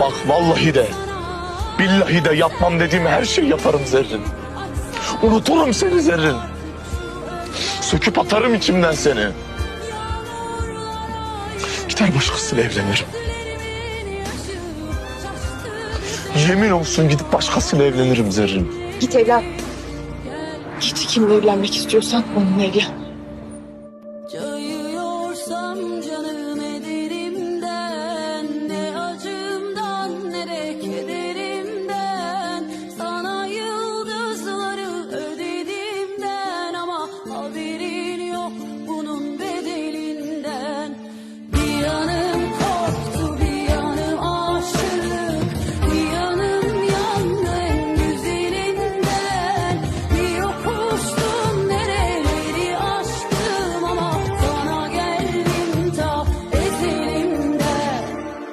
Bak vallahi de billahi de yapmam dediğim her şeyi yaparım Zerrin. Unuturum seni Zerrin. Söküp atarım içimden seni. Gider başkasıyla evlenirim. Yemin olsun gidip başkasıyla evlenirim Zerrin. Git evlen. Git kimle evlenmek istiyorsan onunla evlen. Cayıyorsam canını yok bunun benim.